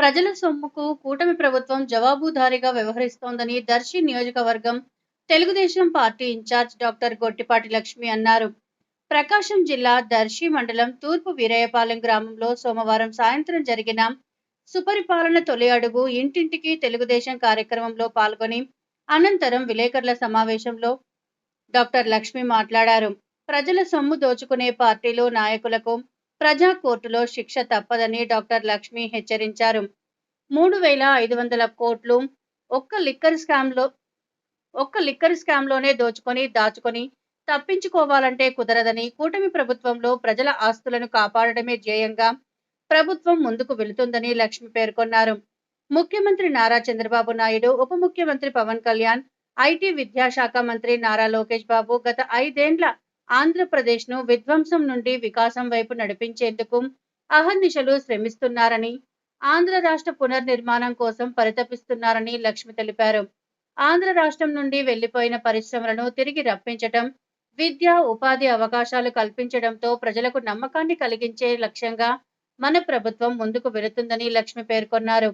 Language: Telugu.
ప్రజల సొమ్ముకు కూటమి ప్రభుత్వం జవాబుదారీగా వ్యవహరిస్తోందని దర్శి నియోజకవర్గం Telugu Desam party incharge doctor Gottipati Lakshmi అన్నారు. ప్రకాశం జిల్లా దర్శి మండలం తూర్పు వీరయ్యపాలెం గ్రామంలో సోమవారం సాయంత్రం జరిగిన సుపరిపాలన తొలి అడుగు ఇంటింటికి తెలుగుదేశం కార్యక్రమంలో పాల్గొని అనంతరం విలేకరుల సమావేశంలో డాక్టర్ లక్ష్మి మాట్లాడారు. ప్రజల సొమ్ము దోచుకునే పార్టీలు నాయకులకు ప్రజా కోర్టులో శిక్ష తప్పదని డాక్టర్ లక్ష్మి హెచ్చరించారు. మూడు వేల ఐదు వందల కోట్లు ఒక్క లిక్కర్ స్కామ్లో ఒక్క లిక్కర్ స్కామ్లోనే దోచుకొని దాచుకొని తప్పించుకోవాలంటే కుదరదని కూటమి ప్రభుత్వంలో ప్రజల ఆస్తులను కాపాడడమే ధ్యేయంగా ప్రభుత్వం ముందుకు వెళుతుందని లక్ష్మి పేర్కొన్నారు. ముఖ్యమంత్రి నారా చంద్రబాబు నాయుడు ఉప ముఖ్యమంత్రి పవన్ కళ్యాణ్ ఐటీ విద్యాశాఖ మంత్రి నారా లోకేష్ బాబు గత ఐదేండ్ల ఆంధ్రప్రదేశ్ను విధ్వంసం నుండి వికాసం వైపు నడిపించేందుకు అహర్నిశలు శ్రమిస్తున్నారని ఆంధ్ర రాష్ట్ర పునర్నిర్మాణం కోసం పరితపిస్తున్నారని లక్ష్మి తెలిపారు. ఆంధ్ర రాష్ట్రం నుండి వెళ్ళిపోయిన పరిశ్రమలను తిరిగి రప్పించటం విద్య ఉపాధి అవకాశాలు కల్పించడంతో ప్రజలకు నమ్మకాన్ని కలిగించే లక్ష్యంగా మన ప్రభుత్వం ముందుకు వెళుతుందని లక్ష్మి పేర్కొన్నారు.